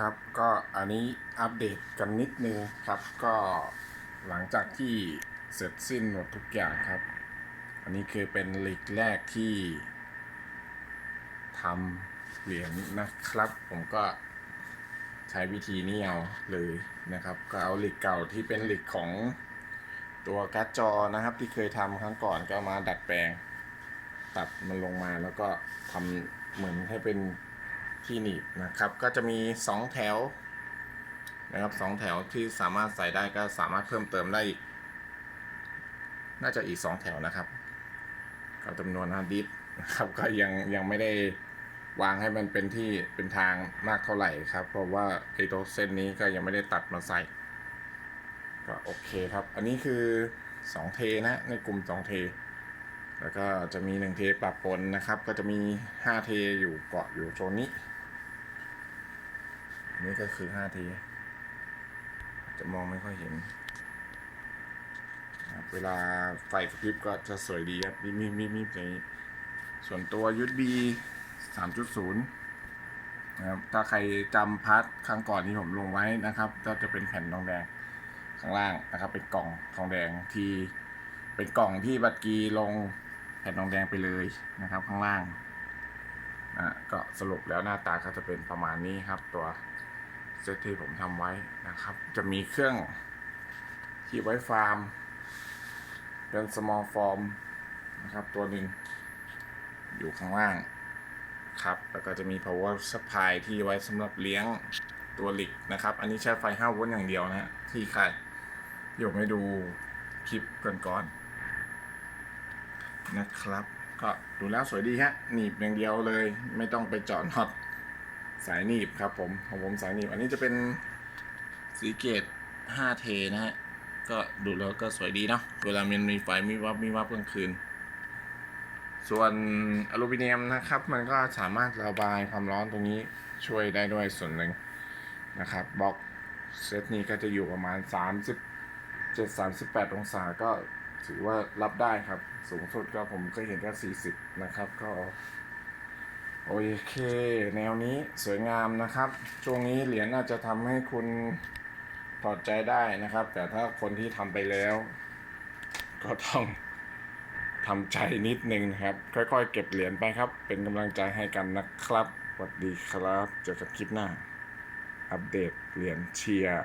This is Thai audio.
ครับก็อันนี้อัปเดตกันนิดนึงครับ ก็หลังจากที่เสร็จสิ้นหมดทุกอย่างครับ อันนี้คือเป็นลีกแรกที่ทำเหรียญนะครับ ผมก็ใช้วิธีนี้เอาเลยนะครับ ก็เอาลีกเก่าที่เป็นลีกของตัวการ์ดจอนะครับ ที่เคยทำครั้งก่อนก็มาดัดแปลง ตัดมันลงมาแล้วก็ทำเหมือนให้เป็น ที่หนีบนะครับ ก็จะมี 2 แถวนะครับสองแถวที่สามารถใส่ได้ก็สามารถเพิ่มเติมได้อีก น่าจะอีก 2 แถวนะครับ ก็จำนวนฮาร์ดดิสก์นะครับก็ยังยังไม่ได้วางให้มันเป็นที่เป็นทางมากเท่าไหร่ครับ เพราะว่าไอ้ตัวเส้นนี้ก็ยังไม่ได้ตัดมาใส่ ก็โอเคครับ อันนี้คือ 2 เทนะในกลุ่ม 2 เท แล้วก็จะมีหนึ่งเทปรับปนนะครับ ก็จะมีห้าเทอยู่เกาะอยู่โซนนี้ นี้ก็คือห้าเทจะมองไม่ค่อยเห็นเวลาไฟกระพริบก็จะสวยดีครับมีมีมีมีในส่วนตัว USB 3.0 นะครับ ถ้าใครจำพาร์ทครั้งก่อนที่ผมลงไว้นะครับ ก็จะเป็นแผ่นทองแดงข้างล่างนะครับ เป็นกล่องทองแดงที่เป็นกล่องที่บัตรกีลงแผ่นทองแดงไปเลยนะครับ ข้างล่างอะก็สรุปแล้วหน้าตาก็จะเป็นประมาณนี้ครับตัว เซตที่ผมทำไว้นะครับ จะมีเครื่องที่ไว้ฟาร์ม เป็น small form นะครับ ตัวหนึ่งอยู่ข้างล่างครับ แล้วก็จะมี power supply ที่ไว้สำหรับเลี้ยงตัวหลิกนะครับ อันนี้ใช้ไฟ 5 โวลต์อย่างเดียวนะที่ใครเดี๋ยวไม่ดูคลิปก่อนๆนะครับ ก็ดูแล้วสวยดีฮะหนีบอย่างเดียวเลย ไม่ต้องไปเจาะน็อต สายหนีบครับผมของผมสายหนีบ อันนี้จะเป็นสีเกต 5T นะฮะ ก็ดูแล้วก็สวยดีเนาะเวลามันมีไฟมีวับมีวับกลางคืน ส่วนอลูมิเนียมนะครับ มันก็สามารถระบายความร้อนตรงนี้ช่วยได้ด้วยส่วนหนึ่งนะครับบล็อกเซตนี้ก็จะอยู่ประมาณ 37 38 องศาก็ถือว่ารับได้ครับ สูงสุดก็ผมเคยเห็นแค่40 นะครับ ก็ โอเค แนวนี้สวยงามนะครับ ช่วงนี้เหรียญอาจจะทำให้คุณถอดใจได้นะครับ แต่ถ้าคนที่ทำไปแล้ว ก็ต้องทำใจนิดนึงนะครับ ค่อยๆ เก็บเหรียญไปครับ เป็นกำลังใจให้กันนะครับสวัสดีครับ เจอกันคลิปหน้า อัปเดตเหรียญเชียร์